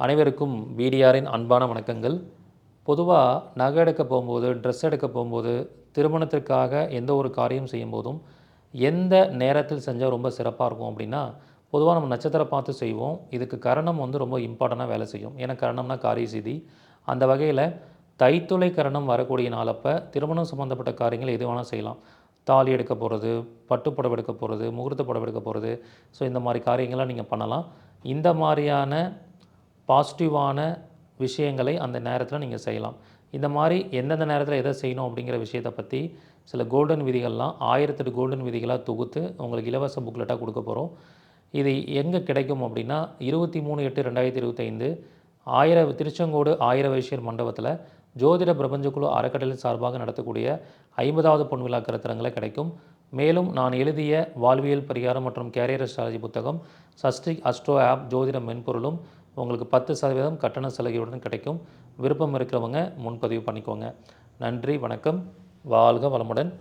அனைவருக்கும் பிடிஆரின் அன்பான வணக்கங்கள். பொதுவாக நகை எடுக்க போகும்போது ட்ரெஸ் எடுக்க போகும்போது திருமணத்திற்காக எந்த ஒரு காரியம் செய்யும்போதும் எந்த நேரத்தில் செஞ்சால் ரொம்ப சிறப்பாக இருக்கும் அப்படின்னா பொதுவாக நம்ம நட்சத்திரம் பார்த்து செய்வோம். இதுக்கு கரணம் வந்து ரொம்ப இம்பார்ட்டண்ட்டாக வேலை செய்யும். ஏன்னா கரணம்னா காரியசிதி அந்த வகையில் தைத்துளை கரணம் வரக்கூடிய நாளப்போ திருமணம் சம்மந்தப்பட்ட காரியங்கள் எது வேணால் செய்யலாம். தாலி எடுக்க போகிறது பட்டுப்புடவை எடுக்க போகிறது முகூர்த்த புடவை எடுக்க போகிறது ஸோ இந்த மாதிரி காரியங்கள்லாம் நீங்கள் பண்ணலாம். இந்த மாதிரியான பாசிட்டிவான விஷயங்களை அந்த நேரத்தில் நீங்கள் செய்யலாம். இந்த மாதிரி எந்தெந்த நேரத்தில் எதை செய்யணும் அப்படிங்கிற விஷயத்தை பற்றி சில கோல்டன் விதிகள்லாம் ஆயிரத்தெட்டு கோல்டன் விதிகளாக தொகுத்து உங்களுக்கு இலவச புக்லெட்டாக கொடுக்க போகிறோம் இது எங்கே கிடைக்கும் அப்படின்னா இருபத்தி மூணு எட்டு ரெண்டாயிரத்தி இருபத்தைந்து ஆயிர திருச்செங்கோடு ஆயிர வைசியர் மண்டபத்தில் ஜோதிட பிரபஞ்சக்குழு அறக்கட்டளை சார்பாக நடத்தக்கூடிய ஐம்பதாவது பொன் விழா கருத்தரங்களை கிடைக்கும். மேலும் நான் எழுதிய வாழ்வியல் பரிகாரம் மற்றும் கேரியர் அஸ்ட்ராலஜி புத்தகம் சஸ்டிக் அஸ்ட்ரோ ஆப் ஜோதிட மென்பொருளும் உங்களுக்கு பத்து சதவீதம் கட்டண சலுகையுடன் கிடைக்கும். விருப்பம் இருக்கிறவங்க முன்பதிவு பண்ணிக்கோங்க. நன்றி வணக்கம். வாழ்க வளமுடன்.